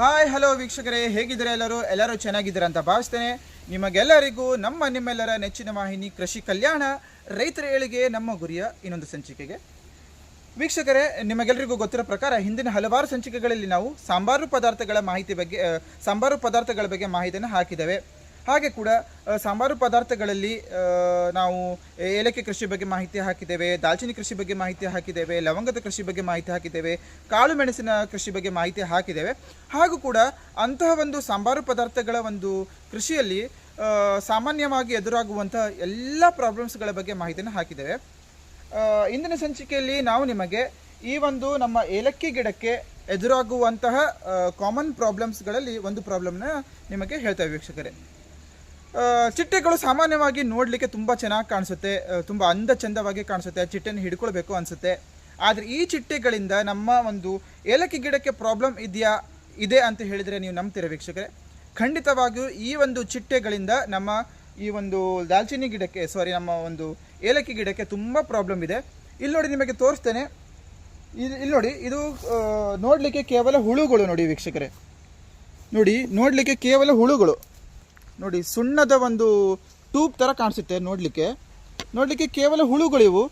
Hi, hello ವೀಕ್ಷಕರೇ, ಹೇಗಿದ್ದಾರೆ ಎಲ್ಲರೂ? ಎಲ್ಲರೂ ಚೆನ್ನಾಗಿದ್ದೀರಾ ಅಂತ ಭಾವಿಸ್ತೇನೆ. ನಿಮಗೆಲ್ಲರಿಗೂ ನಮ್ಮ ನಿಮ್ಮೆಲ್ಲರ ನೆಚ್ಚಿನ ವಾಹಿನಿ ಕೃಷಿ ಕಲ್ಯಾಣ, ರೈತರ ಏಳಿಗೆ ನಮ್ಮ ಗುರಿಯ ಇನ್ನೊಂದು ಸಂಚಿಕೆಗೆ. ವೀಕ್ಷಕರೇ ನಿಮಗೆಲ್ಲರಿಗೂ ಗೊತ್ತಿರೋ ಪ್ರಕಾರ ಹಿಂದಿನ ಹಲವಾರು ಸಂಚಿಕೆಗಳಲ್ಲಿ ನಾವು ಸಾಂಬಾರು ಪದಾರ್ಥಗಳ ಮಾಹಿತಿ ಬಗ್ಗೆ ಸಾಂಬಾರು ಪದಾರ್ಥಗಳ ಬಗ್ಗೆ ಮಾಹಿತಿಯನ್ನು ಹಾಕಿದ್ದೇವೆ. ಹಾಗೆ ಕೂಡ ಸಾಂಬಾರು ಪದಾರ್ಥಗಳಲ್ಲಿ ನಾವು ಏಲಕ್ಕಿ ಕೃಷಿ ಬಗ್ಗೆ ಮಾಹಿತಿ ಹಾಕಿದ್ದೇವೆ, ದಾಲ್ಚಿನ್ನಿ ಕೃಷಿ ಬಗ್ಗೆ ಮಾಹಿತಿ ಹಾಕಿದ್ದೇವೆ, ಲವಂಗದ ಕೃಷಿ ಬಗ್ಗೆ ಮಾಹಿತಿ ಹಾಕಿದ್ದೇವೆ, ಕಾಳು ಮೆಣಸಿನ ಕೃಷಿ ಬಗ್ಗೆ ಮಾಹಿತಿ ಹಾಕಿದ್ದೇವೆ. ಹಾಗೂ ಕೂಡ ಅಂತಹ ಒಂದು ಸಾಂಬಾರು ಪದಾರ್ಥಗಳ ಒಂದು ಕೃಷಿಯಲ್ಲಿ ಸಾಮಾನ್ಯವಾಗಿ ಎದುರಾಗುವಂತಹ ಎಲ್ಲ ಪ್ರಾಬ್ಲಮ್ಸ್ಗಳ ಬಗ್ಗೆ ಮಾಹಿತಿಯನ್ನು ಹಾಕಿದ್ದೇವೆ. ಇಂದಿನ ಸಂಚಿಕೆಯಲ್ಲಿ ನಾವು ನಿಮಗೆ ಈ ಒಂದು ನಮ್ಮ ಏಲಕ್ಕಿ ಗಿಡಕ್ಕೆ ಎದುರಾಗುವಂತಹ ಕಾಮನ್ ಪ್ರಾಬ್ಲಮ್ಸ್ಗಳಲ್ಲಿ ಒಂದು ಪ್ರಾಬ್ಲಮ್ನ ನಿಮಗೆ ಹೇಳ್ತೇವೆ ವೀಕ್ಷಕರೇ. ಚಿಟ್ಟೆಗಳು ಸಾಮಾನ್ಯವಾಗಿ ನೋಡಲಿಕ್ಕೆ ತುಂಬ ಚೆನ್ನಾಗಿ ಕಾಣಿಸುತ್ತೆ ತುಂಬ ಅಂದ ಚಂದವಾಗಿ ಕಾಣಿಸುತ್ತೆ ಚಿಟ್ಟೆನ ಹಿಡ್ಕೊಳ್ಬೇಕು ಅನಿಸುತ್ತೆ. ಆದರೆ ಈ ಚಿಟ್ಟೆಗಳಿಂದ ನಮ್ಮ ಒಂದು ಏಲಕ್ಕಿ ಗಿಡಕ್ಕೆ ಪ್ರಾಬ್ಲಮ್ ಇದೆಯಾ, ಇದೆ ಅಂತ ಹೇಳಿದರೆ ನೀವು ನಂಬ್ತೀರ ವೀಕ್ಷಕರೇ? ಖಂಡಿತವಾಗಿಯೂ ಈ ಒಂದು ಚಿಟ್ಟೆಗಳಿಂದ ನಮ್ಮ ಈ ಒಂದು ದಾಲ್ಚಿನ್ನಿ ಗಿಡಕ್ಕೆ ಸಾರಿ ನಮ್ಮ ಒಂದು ಏಲಕ್ಕಿ ಗಿಡಕ್ಕೆ ತುಂಬ ಪ್ರಾಬ್ಲಮ್ ಇದೆ. ಇಲ್ಲಿ ನೋಡಿ ನಿಮಗೆ ತೋರಿಸ್ತೇನೆ. ಇದು ಇಲ್ಲಿ ನೋಡಿ, ಇದು ನೋಡಲಿಕ್ಕೆ ಕೇವಲ ಹುಳುಗಳು ನೋಡಿ ವೀಕ್ಷಕರೇ. ನೋಡಿ, ನೋಡಲಿಕ್ಕೆ ಕೇವಲ ಹುಳುಗಳು. ನೋಡಿ, ಸುಣ್ಣದ ಒಂದು ಟ್ಯೂಬ್ ಥರ ಕಾಣಿಸುತ್ತೆ ನೋಡಲಿಕ್ಕೆ. ನೋಡಲಿಕ್ಕೆ ಕೇವಲ ಹುಳುಗಳು ಇವು.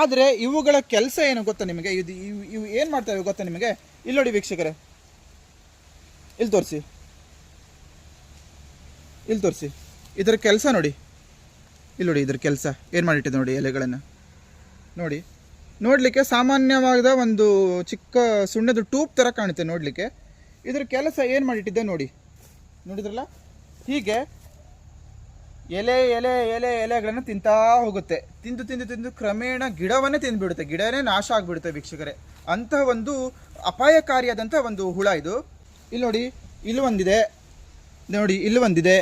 ಆದರೆ ಇವುಗಳ ಕೆಲಸ ಏನು ಗೊತ್ತಾ ನಿಮಗೆ? ಇದು ಇವು ಇವು ಏನು ಮಾಡ್ತವೆ ಗೊತ್ತಾ ನಿಮಗೆ? ಇಲ್ಲಿ ನೋಡಿ ವೀಕ್ಷಕರೇ. ಇಲ್ಲಿ ತೋರಿಸಿ. ಇಲ್ಲಿ ತೋರಿಸಿ. ಇದರ ಕೆಲಸ ನೋಡಿ. ಇಲ್ಲಿ ನೋಡಿ ಇದ್ರ ಕೆಲಸ. ಏನು ಮಾಡಿಟ್ಟಿದೆ ನೋಡಿ ಎಲೆಗಳನ್ನು? ನೋಡಿ. ನೋಡಲಿಕ್ಕೆ ಸಾಮಾನ್ಯವಾದ ಒಂದು ಚಿಕ್ಕ ಸುಣ್ಣದ ಟ್ಯೂಬ್ ಥರ ಕಾಣುತ್ತೆ ನೋಡಲಿಕ್ಕೆ. ಇದ್ರ ಕೆಲಸ ಏನು ಮಾಡಿಟ್ಟಿದ್ದೆ ನೋಡಿ? ನೋಡಿದ್ರಲ್ಲ? ಹೀಗೆ ಎಲೆ ಎಲೆ ಎಲೆ, ಎಲೆಗಳನ್ನು ತಿಂತಾ ಹೋಗುತ್ತೆ. ತಿಂದು ತಿಂದು ತಿಂದು ಕ್ರಮೇಣ ಗಿಡವನ್ನೇ ತಿಂದುಬಿಡುತ್ತೆ. ಗಿಡನೇ ನಾಶ ಆಗಿಬಿಡುತ್ತೆ ವೀಕ್ಷಕರೇ. ಅಂತಹ ಒಂದು ಅಪಾಯಕಾರಿಯಾದಂಥ ಒಂದು ಹುಳ ಇದು. ಇಲ್ಲಿ ನೋಡಿ, ಇಲ್ಲಿ ಒಂದಿದೆ. ನೋಡಿ, ಇಲ್ಲಿ ಒಂದಿದೆ.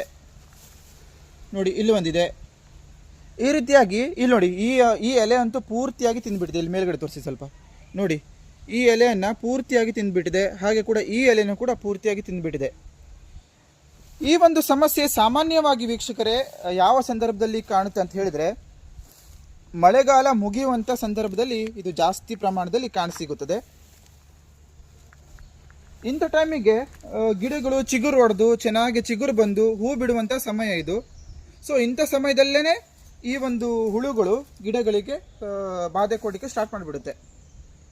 ನೋಡಿ, ಇಲ್ಲಿ ಒಂದಿದೆ. ಈ ರೀತಿಯಾಗಿ, ಇಲ್ಲಿ ನೋಡಿ, ಈ ಈ ಎಲೆ ಅಂತೂ ಪೂರ್ತಿಯಾಗಿ ತಿಂದುಬಿಟ್ಟಿದೆ. ಇಲ್ಲಿ ಮೇಲ್ಗಡೆ ತೋರಿಸಿ ಸ್ವಲ್ಪ. ನೋಡಿ, ಈ ಎಲೆಯನ್ನು ಪೂರ್ತಿಯಾಗಿ ತಿಂದುಬಿಟ್ಟಿದೆ. ಹಾಗೆ ಕೂಡ ಈ ಎಲೆಯನ್ನು ಕೂಡ ಪೂರ್ತಿಯಾಗಿ ತಿಂದ್ಬಿಟ್ಟಿದೆ. ಈ ಒಂದು ಸಮಸ್ಯೆ ಸಾಮಾನ್ಯವಾಗಿ ವೀಕ್ಷಕರೇ ಯಾವ ಸಂದರ್ಭದಲ್ಲಿ ಕಾಣುತ್ತೆ ಅಂತ ಹೇಳಿದ್ರೆ, ಮಳೆಗಾಲ ಮುಗಿಯುವಂಥ ಸಂದರ್ಭದಲ್ಲಿ ಇದು ಜಾಸ್ತಿ ಪ್ರಮಾಣದಲ್ಲಿ ಕಾಣಸಿಗುತ್ತದೆ. ಇಂಥ ಟೈಮಿಗೆ ಗಿಡಗಳು ಚಿಗುರು ಹೊಡೆದು ಚೆನ್ನಾಗಿ ಚಿಗುರು ಬಂದು ಹೂ ಬಿಡುವಂಥ ಸಮಯ ಇದು. ಸೊ, ಇಂಥ ಸಮಯದಲ್ಲೇ ಈ ಒಂದು ಹುಳುಗಳು ಗಿಡಗಳಿಗೆ ಬಾಧೆ ಕೊಡಲಿಕ್ಕೆ ಸ್ಟಾರ್ಟ್ ಮಾಡಿಬಿಡುತ್ತೆ.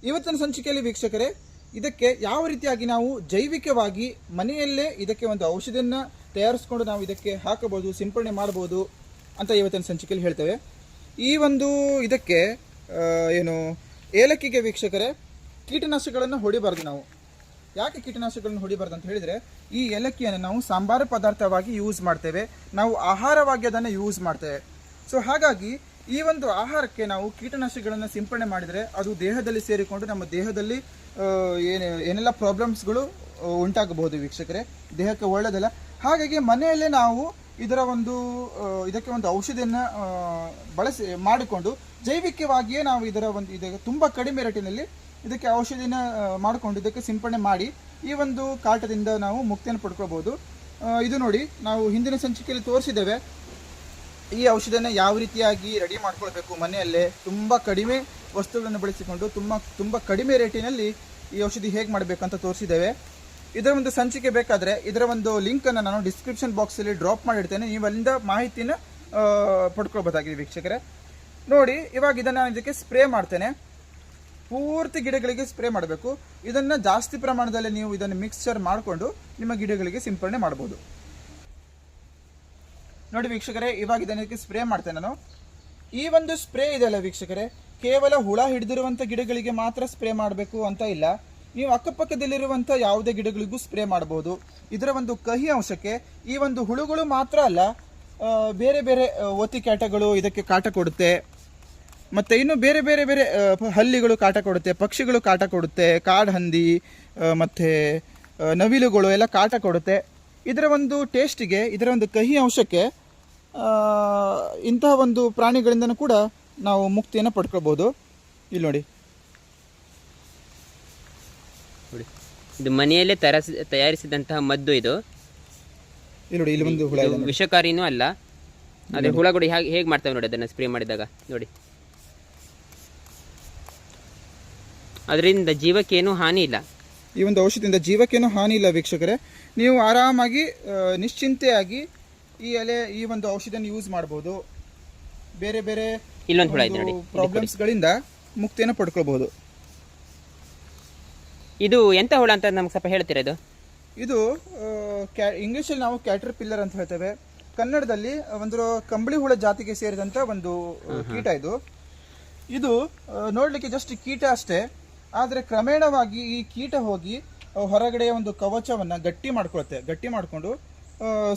ಇವತ್ತಿನ ಸಂಚಿಕೆಯಲ್ಲಿ ವೀಕ್ಷಕರೇ ಇದಕ್ಕೆ ಯಾವ ರೀತಿಯಾಗಿ ನಾವು ಜೈವಿಕವಾಗಿ ಮನೆಯಲ್ಲೇ ಇದಕ್ಕೆ ಒಂದು ಔಷಧಿಯನ್ನು ತಯಾರಿಸ್ಕೊಂಡು ನಾವು ಇದಕ್ಕೆ ಹಾಕಬಹುದು, ಸಿಂಪಡಣೆ ಮಾಡ್ಬೋದು ಅಂತ ಇವತ್ತಿನ ಸಂಚಿಕೆಯಲ್ಲಿ ಹೇಳ್ತೇವೆ. ಈ ಒಂದು ಇದಕ್ಕೆ ಏನು, ಏಲಕ್ಕಿಗೆ ವೀಕ್ಷಕರೇ, ಕೀಟನಾಶಕಗಳನ್ನು ಹೊಡಿಬಾರ್ದು ನಾವು. ಯಾಕೆ ಕೀಟನಾಶಕಗಳನ್ನು ಹೊಡಿಬಾರ್ದು ಅಂತ ಹೇಳಿದರೆ, ಈ ಏಲಕ್ಕಿಯನ್ನು ನಾವು ಸಾಂಬಾರ ಪದಾರ್ಥವಾಗಿ ಯೂಸ್ ಮಾಡ್ತೇವೆ. ನಾವು ಆಹಾರವಾಗಿ ಅದನ್ನು ಯೂಸ್ ಮಾಡ್ತೇವೆ. ಸೊ ಹಾಗಾಗಿ ಈ ಒಂದು ಆಹಾರಕ್ಕೆ ನಾವು ಕೀಟನಾಶಕಗಳನ್ನು ಸಿಂಪಡಣೆ ಮಾಡಿದರೆ ಅದು ದೇಹದಲ್ಲಿ ಸೇರಿಕೊಂಡು ನಮ್ಮ ದೇಹದಲ್ಲಿ ಏನು ಏನೆಲ್ಲ ಪ್ರಾಬ್ಲಮ್ಸ್ಗಳು ಉಂಟಾಗಬಹುದು ವೀಕ್ಷಕರೇ. ದೇಹಕ್ಕೆ ಒಳ್ಳೆಯದಲ್ಲ ಹಾಗಾಗಿ ಮನೆಯಲ್ಲೇ ನಾವು ಇದರ ಒಂದು ಇದಕ್ಕೆ ಒಂದು ಔಷಧಿಯನ್ನು ಬಳಸಿ, ಮಾಡಿಕೊಂಡು ಜೈವಿಕವಾಗಿಯೇ ನಾವು ಇದರ ಒಂದು, ಇದಕ್ಕೆ ತುಂಬ ಕಡಿಮೆ ರೇಟಿನಲ್ಲಿ ಇದಕ್ಕೆ ಔಷಧಿನ ಮಾಡಿಕೊಂಡು ಇದಕ್ಕೆ ಸಿಂಪಡಣೆ ಮಾಡಿ ಈ ಒಂದು ಕಾಟದಿಂದ ನಾವು ಮುಕ್ತಿಯನ್ನು ಪಡ್ಕೋಬಹುದು ಇದು ನೋಡಿ, ನಾವು ಹಿಂದಿನ ಸಂಚಿಕೆಯಲ್ಲಿ ತೋರಿಸಿದ್ದೇವೆ. ಈ ಔಷಧಿನ ಯಾವ ರೀತಿಯಾಗಿ ರೆಡಿ ಮಾಡ್ಕೊಳ್ಬೇಕು ಮನೆಯಲ್ಲೇ ತುಂಬ ಕಡಿಮೆ ವಸ್ತುಗಳನ್ನು ಬಳಸಿಕೊಂಡು ತುಂಬ ತುಂಬ ಕಡಿಮೆ ರೇಟಿನಲ್ಲಿ ಈ ಔಷಧಿ ಹೇಗೆ ಮಾಡಬೇಕಂತ ತೋರಿಸಿದ್ದೇವೆ. ಇದರ ಒಂದು ಸಂಚಿಕೆ ಬೇಕಾದರೆ ಇದರ ಒಂದು ಲಿಂಕನ್ನು ನಾನು ಡಿಸ್ಕ್ರಿಪ್ಷನ್ ಬಾಕ್ಸಲ್ಲಿ ಡ್ರಾಪ್ ಮಾಡಿಡ್ತೇನೆ ನೀವು ಅಲ್ಲಿಂದ ಮಾಹಿತಿನ ಪಡ್ಕೊಳ್ಬೋದಾಗಿದೆ ವೀಕ್ಷಕರೇ. ನೋಡಿ, ಇವಾಗ ಇದನ್ನು ನಾನು ಇದಕ್ಕೆ ಸ್ಪ್ರೇ ಮಾಡ್ತೇನೆ. ಪೂರ್ತಿ ಗಿಡಗಳಿಗೆ ಸ್ಪ್ರೇ ಮಾಡಬೇಕು. ಇದನ್ನು ಜಾಸ್ತಿ ಪ್ರಮಾಣದಲ್ಲಿ ನೀವು ಇದನ್ನು ಮಿಕ್ಸ್ಚರ್ ಮಾಡಿಕೊಂಡು ನಿಮ್ಮ ಗಿಡಗಳಿಗೆ ಸಿಂಪಡಣೆ ಮಾಡ್ಬೋದು. ನೋಡಿ ವೀಕ್ಷಕರೇ, ಇವಾಗ ಇದನ್ನಕ್ಕೆ ಸ್ಪ್ರೇ ಮಾಡ್ತೇನೆ ನಾನು. ಈ ಒಂದು ಸ್ಪ್ರೇ ಇದೆಯಲ್ಲ ವೀಕ್ಷಕರೇ, ಕೇವಲ ಹುಳ ಹಿಡಿದಿರುವಂಥ ಗಿಡಗಳಿಗೆ ಮಾತ್ರ ಸ್ಪ್ರೇ ಮಾಡಬೇಕು ಅಂತ ಇಲ್ಲ. ನೀವು ಅಕ್ಕಪಕ್ಕದಲ್ಲಿರುವಂಥ ಯಾವುದೇ ಗಿಡಗಳಿಗೂ ಸ್ಪ್ರೇ ಮಾಡಬಹುದು ಇದರ ಒಂದು ಕಹಿ ಅಂಶಕ್ಕೆ ಈ ಒಂದು ಹುಳುಗಳು ಮಾತ್ರ ಅಲ್ಲ ಬೇರೆ ಬೇರೆ ಒತ್ತಿ ಕ್ಯಾಟಗಳು ಇದಕ್ಕೆ ಕಾಟ ಕೊಡುತ್ತೆ. ಮತ್ತೆ ಇನ್ನು ಬೇರೆ ಬೇರೆ ಬೇರೆ ಹಲ್ಲಿಗಳು ಕಾಟ ಕೊಡುತ್ತೆ, ಪಕ್ಷಿಗಳು ಕಾಟ ಕೊಡುತ್ತೆ, ಕಾಡು ಹಂದಿ ಮತ್ತು ನವಿಲುಗಳು ಎಲ್ಲ ಕಾಟ ಕೊಡುತ್ತೆ. ಇದರ ಒಂದು ಟೇಸ್ಟಿಗೆ ಇದರ ಒಂದು ಕಹಿ ಅಂಶಕ್ಕೆ ಇಂತಹ ಒಂದು ಪ್ರಾಣಿಗಳಿಂದನೂ ಕೂಡ ನಾವು ಮುಕ್ತಿಯನ್ನು ಪಡ್ಕೊಳ್ಬೋದು. ಇಲ್ಲಿ ನೋಡಿ. ಇದು ಮನೆಯಲ್ಲೇ ತಯಾರಿಸಿ ತಯಾರಿಸಿದಂತಹ ಮದ್ದು ಇದು. ಇಲ್ಲಿ ನೋಡಿ ಇಲ್ಲಿ ಒಂದು ಹುಳ ವಿಷಕಾರಿನೂ ಅಲ್ಲ. ಅದೇ ಹುಳಗಳು ಹೇಗೆ ಹೇಗೆ ಮಾಡ್ತವೆ ನೋಡಿ ಅದನ್ನು ಸ್ಪ್ರೇ ಮಾಡಿದಾಗ. ನೋಡಿ. ಅದರಿಂದ ಜೀವಕ್ಕೇನು ಹಾನಿ ಇಲ್ಲ. ಈ ಒಂದು ಔಷಧಿಯಿಂದ ಜೀವಕ್ಕೇನು ಹಾನಿ ಇಲ್ಲ ವೀಕ್ಷಕರೇ. ನೀವು ಆರಾಮಾಗಿ ನಿಶ್ಚಿಂತೆಯಾಗಿ ಈ ಎಲೆ ಈ ಒಂದು ಔಷಧಿಯನ್ನು ಯೂಸ್ ಮಾಡಬಹುದು ಬೇರೆ ಬೇರೆ ಇಲ್ಲೊಂದು ಹುಳ ಇದೆ ನೋಡಿ ಪ್ರಾಬ್ಲಮ್ಸ್ಗಳಿಂದ ಮುಕ್ತಿಯನ್ನು ಇದು ಎಂತ ಹುಳ ಅಂತ ನಮ್ಗೆ ಸ್ವಲ್ಪ ಹೇಳ್ತೀರಾ ಇದು? ಇದು ಕ್ಯಾ ಇಂಗ್ಲೀಷಲ್ಲಿ ನಾವು ಕ್ಯಾಟರ್ ಪಿಲ್ಲರ್ ಅಂತ ಹೇಳ್ತೇವೆ. ಕನ್ನಡದಲ್ಲಿ ಒಂದು ಕಂಬಳಿ ಹುಳ ಜಾತಿಗೆ ಸೇರಿದಂತ ಒಂದು ಕೀಟ ಇದು. ಇದು ನೋಡ್ಲಿಕ್ಕೆ ಜಸ್ಟ್ ಕೀಟ ಅಷ್ಟೇ. ಆದರೆ ಕ್ರಮೇಣವಾಗಿ ಈ ಕೀಟ ಹೋಗಿ ಹೊರಗಡೆಯ ಒಂದು ಕವಚವನ್ನ ಗಟ್ಟಿ ಮಾಡ್ಕೊಳುತ್ತೆ. ಗಟ್ಟಿ ಮಾಡಿಕೊಂಡು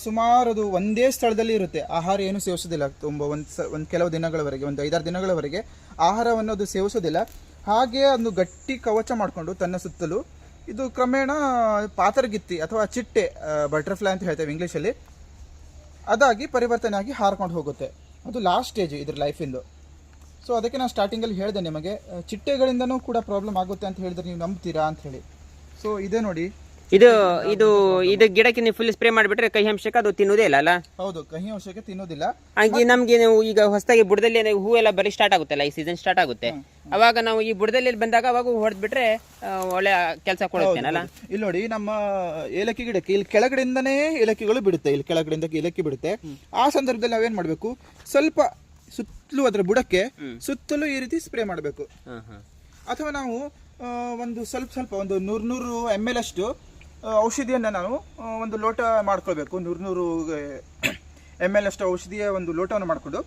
ಸುಮಾರು ಅದು ಒಂದೇ ಸ್ಥಳದಲ್ಲಿ ಇರುತ್ತೆ. ಆಹಾರ ಏನು ಸೇವಿಸೋದಿಲ್ಲ ತುಂಬ ಒಂದು ಒಂದು ಕೆಲವು ದಿನಗಳವರೆಗೆ, ಒಂದು ಐದಾರು ದಿನಗಳವರೆಗೆ ಆಹಾರವನ್ನು ಅದು ಸೇವಿಸೋದಿಲ್ಲ ಹಾಗೆ ಅದನ್ನು ಗಟ್ಟಿ ಕವಚ ಮಾಡಿಕೊಂಡು ತನ್ನ ಸುತ್ತಲೂ, ಇದು ಕ್ರಮೇಣ ಪಾತರಗಿತ್ತಿ ಅಥವಾ ಚಿಟ್ಟೆ ಬಟರ್ಫ್ಲೈ ಅಂತ ಹೇಳ್ತೇವೆ ಇಂಗ್ಲೀಷಲ್ಲಿ, ಅದಾಗಿ ಪರಿವರ್ತನೆ ಆಗಿ ಹಾರ್ಕೊಂಡು ಹೋಗುತ್ತೆ. ಅದು ಲಾಸ್ಟ್ ಸ್ಟೇಜ್ ಇದ್ರ ಲೈಫಿಂದು ಸೊ ಅದಕ್ಕೆ ನಾನು ಸ್ಟಾರ್ಟಿಂಗಲ್ಲಿ ಹೇಳಿದೆ ನಿಮಗೆ ಚಿಟ್ಟೆಗಳಿಂದನೂ ಕೂಡ ಪ್ರಾಬ್ಲಮ್ ಆಗುತ್ತೆ ಅಂತ ಹೇಳಿದ್ರೆ ನೀವು ನಂಬ್ತೀರಾ ಅಂತ ಹೇಳಿ. ಸೊ ಇದೇ ನೋಡಿ. ಇದು ಇದು ಇದು ಗಿಡಕ್ಕೆ ನೀವು ಫುಲ್ ಸ್ಪ್ರೇ ಮಾಡಿಬಿಟ್ರೆ ಕಹಿ ಅಂಶಕ್ಕೆ ಅದು ತಿನ್ನೋದೇ ಇಲ್ಲ ಅಲ್ಲ? ಹೌದು ಕಹಿ ಅಂಶಕ್ಕೆ ತಿನ್ನೋದಿಲ್ಲ. ಹಾಗೆ ನಮ್ಗೆ ನೀವು ಈಗ ಹೊಸದಾಗಿ ಬುಡದಲ್ಲಿ ಹೂ ಎಲ್ಲ ಬರೀ ಸ್ಟಾರ್ಟ್ ಆಗುತ್ತಲ್ಲ ಈ ಸೀಸನ್ ಸ್ಟಾರ್ಟ್ ಆಗುತ್ತೆ. ಅವಾಗ ನಾವು ಈ ಬುಡದಲ್ಲಿ ಬಂದಾಗ ಅವಾಗ ಹೊಡೆದ್ಬಿಟ್ರೆ ಒಳ್ಳೆ ಕೆಲಸ ಕೊಡುತ್ತೇನಲ್ಲ? ಇಲ್ಲಿ ನೋಡಿ ನಮ್ಮ ಏಲಕ್ಕಿ ಗಿಡಕ್ಕೆ ಇಲ್ಲಿ ಕೆಳಗಡೆಯಿಂದನೇ ಏಲಕ್ಕಿಗಳು ಬಿಡುತ್ತೆ ಇಲ್ಲಿ ಕೆಳಗಡೆಯಿಂದ ಏಲಕ್ಕಿ ಬಿಡುತ್ತೆ. ಆ ಸಂದರ್ಭದಲ್ಲಿ ನಾವೇನ್ ಮಾಡಬೇಕು? ಸ್ವಲ್ಪ ಸುತ್ತಲೂ ಅದರ ಬುಡಕ್ಕೆ ಸುತ್ತಲೂ ಈ ರೀತಿ ಸ್ಪ್ರೇ ಮಾಡಬೇಕು. ಅಥವಾ ನಾವು ಒಂದು ಸ್ವಲ್ಪ ಸ್ವಲ್ಪ ಒಂದು ನೂರ್ ನೂರು ಎಂ ಎಲ್ ಅಷ್ಟು ಔಷಧಿಯನ್ನು ನಾನು ಒಂದು ಲೋಟ ಮಾಡ್ಕೊಳ್ಬೇಕು ನೂರು ನೂರು ಎಂ ಎಲ್ ಅಷ್ಟು ಔಷಧಿಯ ಒಂದು ಲೋಟವನ್ನು ಮಾಡಿಕೊಂಡು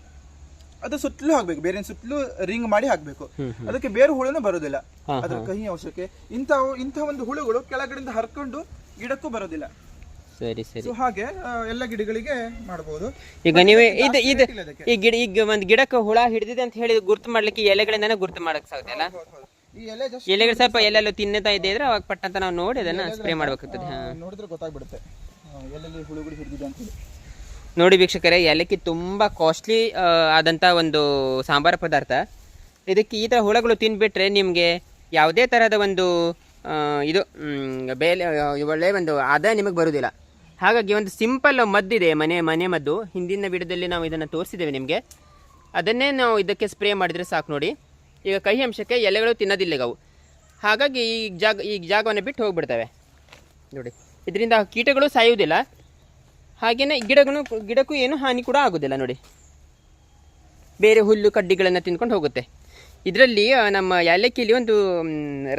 ಅದು ಸುತ್ತಲೂ ಹಾಕ್ಬೇಕು. ಬೇರೆ ಸುತ್ತಲೂ ರಿಂಗ್ ಮಾಡಿ ಹಾಕ್ಬೇಕು. ಅದಕ್ಕೆ ಬೇರೆ ಹುಳುನೂ ಬರೋದಿಲ್ಲ. ಅದರ ಕಹಿ ಔಷಧಕ್ಕೆ ಇಂಥ ಇಂಥ ಒಂದು ಹುಳುಗಳು ಕೆಳಗಡೆಯಿಂದ ಹರ್ಕೊಂಡು ಗಿಡಕ್ಕೂ ಬರೋದಿಲ್ಲ. ಸರಿ ಸರಿ. ಹಾಗೆ ಎಲ್ಲ ಗಿಡಗಳಿಗೆ ಮಾಡಬಹುದು ಈಗ ನೀವು ಇದು ಇದು ಈ ಗಿಡ ಈಗ ಒಂದು ಗಿಡಕ್ಕೆ ಹುಳ ಹಿಡಿದಿದೆ ಅಂತ ಹೇಳಿ ಗುರ್ತು ಮಾಡ್ಲಿಕ್ಕೆ ಎಲೆಗಳಿಂದಾನೆ ಗುರ್ತು ಮಾಡಕ್ ಸಾಧ್ಯ ಅಲ್ಲ? ಎಲೆಗಳು ಸ್ವಲ್ಪ ಎಲ್ಲೆಲ್ಲೂ ತಿನ್ನತಾ ಇದೆ ಇದ್ರೆ ಅವಾಗ ಪಟ್ಟಂತ ನಾವು ನೋಡಿ ಅದನ್ನ ಸ್ಪ್ರೇ ಮಾಡ್ಬೇಕಾಗ್ತದೆ ಹಾ. ನೋಡಿದ್ರೆ ಗೊತ್ತಾಗ್ಬಿಡುತ್ತೆ. ಆ, ಎಲ್ಲೆಲ್ಲಿ ಹುಳುಗಳು ಹಿಡಿದಿದೆ ಅಂತ ಹೇಳಿ. ನೋಡಿ ವೀಕ್ಷಕರೇ ಏಲಕ್ಕಿ ತುಂಬಾ ಕಾಸ್ಟ್ಲಿ ಆದಂಥ ಒಂದು ಸಾಂಬಾರ ಪದಾರ್ಥ. ಇದಕ್ಕೆ ಈ ತರ ಹುಳಗಳು ತಿನ್ಬಿಟ್ರೆ ನಿಮಗೆ ಯಾವುದೇ ತರಹದ ಒಂದು ಇದು ಬೇಲೆ ಒಳ್ಳೆ ಒಂದು ಆದಾಯ ನಿಮಗೆ ಬರುವುದಿಲ್ಲ. ಹಾಗಾಗಿ ಒಂದು ಸಿಂಪಲ್ ಮದ್ದಿದೆ ಮನೆ ಮನೆ ಮದ್ದು. ಹಿಂದಿನ ವಿಡಿಯೋದಲ್ಲಿ ನಾವು ಇದನ್ನು ತೋರಿಸಿದ್ದೇವೆ ನಿಮಗೆ. ಅದನ್ನೇ ನಾವು ಇದಕ್ಕೆ ಸ್ಪ್ರೇ ಮಾಡಿದರೆ ಸಾಕು ನೋಡಿ. ಈಗ ಕಹಿ ಅಂಶಕ್ಕೆ ಎಲೆಗಳು ತಿನ್ನೋದಿಲ್ಲ ಈಗ ಅವು. ಹಾಗಾಗಿ ಈ ಜಾಗ, ಈ ಜಾಗವನ್ನು ಬಿಟ್ಟು ಹೋಗಿಬಿಡ್ತವೆ. ನೋಡಿ, ಇದರಿಂದ ಕೀಟಗಳು ಸಾಯುವುದಿಲ್ಲ. ಹಾಗೆಯೇ ಗಿಡಗಳು ಗಿಡಕ್ಕೂ ಏನು ಹಾನಿ ಕೂಡ ಆಗೋದಿಲ್ಲ, ನೋಡಿ. ಬೇರೆ ಹುಲ್ಲು, ಕಡ್ಡಿಗಳನ್ನು ತಿನ್ಕೊಂಡು ಹೋಗುತ್ತೆ. ಇದರಲ್ಲಿ ನಮ್ಮ ಏಲಕ್ಕಿಯಲ್ಲಿ ಒಂದು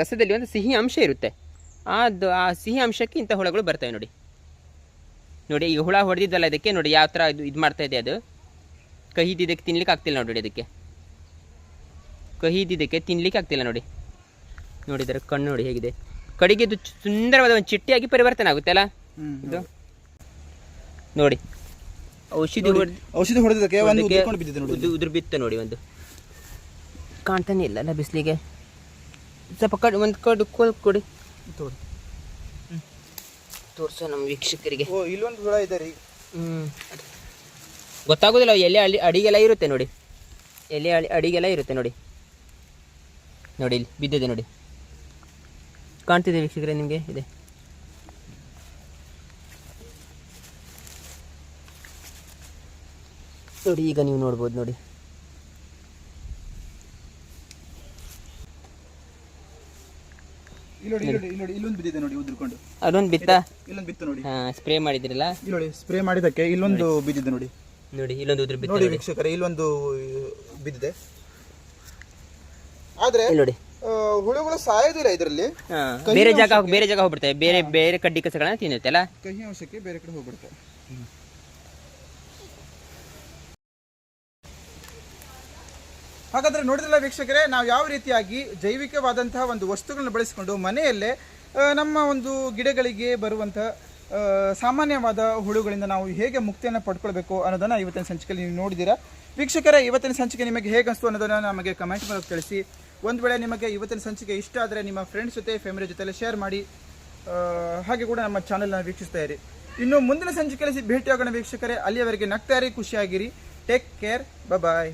ರಸದಲ್ಲಿ ಒಂದು ಸಿಹಿ ಅಂಶ ಇರುತ್ತೆ. ಅದು, ಆ ಸಿಹಿ ಅಂಶಕ್ಕೆ ಇಂಥ ಹುಳಗಳು ಬರ್ತವೆ, ನೋಡಿ. ನೋಡಿ, ಈಗ ಹುಳ ಹೊಡೆದಿದ್ದಲ್ಲ ಇದಕ್ಕೆ, ನೋಡಿ, ಯಾವ ಥರ ಇದು ಇದು ಮಾಡ್ತಾ ಇದೆ ಅದು. ಇದಕ್ಕೆ ತಿನ್ಲಿಕ್ಕೆ ಆಗ್ತಿಲ್ಲ, ನೋಡಿ ಇದಕ್ಕೆ ಇದ್ದಿದ್ದಕ್ಕೆ ತಿನ್ಲಿಕ್ಕೆ ಆಗ್ತಿಲ್ಲ ನೋಡಿ. ನೋಡಿದರೆ ಕಣ್ಣು ನೋಡಿ ಹೇಗಿದೆ. ಕಡೆಗೆ ಇದು ಸುಂದರವಾದ ಒಂದು ಚಿಟ್ಟಿಯಾಗಿ ಪರಿವರ್ತನೆ ಆಗುತ್ತೆ ಅಲ್ಲ? ಇದು? ನೋಡಿ. ಔಷಧಿ ಔಷಧಿ ಹೊಡೆದಕ್ಕೆ ಉದುರು ಬಿತ್ತು ನೋಡಿ ಒಂದು. ಕಾಣ್ತಾನೆ ಇಲ್ಲ ಅಲ್ಲ ಬಿಸಿಲಿಗೆ? ಸ್ವಲ್ಪ ಕಡ್ ಒಂದು ಕಡು ಕೋಲ್ ಕೊಡಿ. ತೋರಿ. ತೋರಿಸೋ ನಮ್ಮ ವೀಕ್ಷಕರಿಗೆ. ಓ ಇಲ್ಲೊಂದು ಹುಳ ಇದೆ ರೀ. ಗೊತ್ತಾಗೋದಿಲ್ಲ ಎಲೆ ಅಡಿ ಅಡಿಗೆಲ್ಲ ಇರುತ್ತೆ ನೋಡಿ. ಎಲೆ ಅಡಿ ಅಡಿಗೆಲ್ಲ ಇರುತ್ತೆ ನೋಡಿ. ನೋಡಿ ಇಲ್ಲಿ ಬಿದ್ದಿದೆ ನೋಡಿ. ಕಾಣ್ತಿದೆ ವೀಕ್ಷಕರೇ ನಿಮಗೆ? ಇದೆ. ನೋಡಿ ಈಗ ನೀವು ನೋಡ್ಬೋದು ನೋಡಿ. ಅದೊಂದು ಬಿತ್ತ? ಇಲ್ಲೊಂದು ಬಿತ್ತು ನೋಡಿ. ಸ್ಪ್ರೇ ಮಾಡಿದ್ರಲ್ಲ? ಇಲ್ಲಿ ನೋಡಿ ಸ್ಪ್ರೇ ಮಾಡಿದಕ್ಕೆ ಇಲ್ಲೊಂದು ಬಿದ್ದಿದೆ ನೋಡಿ. ನೋಡಿ ಇಲ್ಲೊಂದು ಉದುರು ಬಿತ್ತ ನೋಡಿ ವೀಕ್ಷಕರೇ ಇಲ್ಲೊಂದು ಬಿದ್ದಿದೆ. ಆದ್ರೆ ಇಲ್ಲಿ ನೋಡಿ. ಹುಳುಗಳು ಸಾಯೋದಿಲ್ಲ ಇದರಲ್ಲಿ. ಬೇರೆ ಜಾಗ ಬೇರೆ ಜಾಗ ಹೋಗ್ಬಿಡ್ತವೆ ಬೇರೆ ಬೇರೆ ಕಡ್ಡಿ ಕಸಗಳನ್ನ ತಿನ್ನುತ್ತೆ ಅಲ್ಲ? ಕಹಿ ಅಂಶಕ್ಕೆ ಬೇರೆ ಕಡೆ ಹೋಗ್ಬಿಡ್ತವೆ ಹಾಗಾದ್ರೆ ನೋಡಿದ್ರಲ್ಲ ವೀಕ್ಷಕರೇ ನಾವು ಯಾವ ರೀತಿಯಾಗಿ ಜೈವಿಕವಾದಂತಹ ಒಂದು ವಸ್ತುಗಳನ್ನ ಬಳಸಿಕೊಂಡು ಮನೆಯಲ್ಲೇ ನಮ್ಮ ಒಂದು ಗಿಡಗಳಿಗೆ ಬರುವಂತಹ ಸಾಮಾನ್ಯವಾದ ಹುಳುಗಳಿಂದ ನಾವು ಹೇಗೆ ಮುಕ್ತಿಯನ್ನು ಪಡ್ಕೊಳ್ಬೇಕು ಅನ್ನೋದನ್ನ ಇವತ್ತಿನ ಸಂಚಿಕೆಯಲ್ಲಿ ನೀವು ನೋಡಿದ್ದೀರಾ? ವೀಕ್ಷಕರೇ ಇವತ್ತಿನ ಸಂಚಿಕೆ ನಿಮಗೆ ಹೇಗೆ ಅನಿಸ್ತು ಅನ್ನೋದನ್ನ ನಮಗೆ ಕಮೆಂಟ್ ಮೂಲಕ ತಿಳಿಸಿ. ಒಂದು ವೇಳೆ ನಿಮಗೆ ಇವತ್ತಿನ ಸಂಚಿಕೆ ಇಷ್ಟ ಆದರೆ ನಿಮ್ಮ ಫ್ರೆಂಡ್ಸ್ ಜೊತೆ ಫ್ಯಾಮಿಲಿ ಜೊತೆ ಶೇರ್ ಮಾಡಿ ಹಾಗೆ ಕೂಡ ನಮ್ಮ ಚಾನೆಲ್ನ ವೀಕ್ಷಿಸ್ತಾ ಇರಿ. ಇನ್ನು ಮುಂದಿನ ಸಂಚಿಕೆಯಲ್ಲಿ ಭೇಟಿಯಾಗೋಣ ವೀಕ್ಷಕರೇ. ಅಲ್ಲಿಯವರೆಗೆ ನಗ್ತಾ ಇರಿ, ಖುಷಿಯಾಗಿರಿ. Take care bye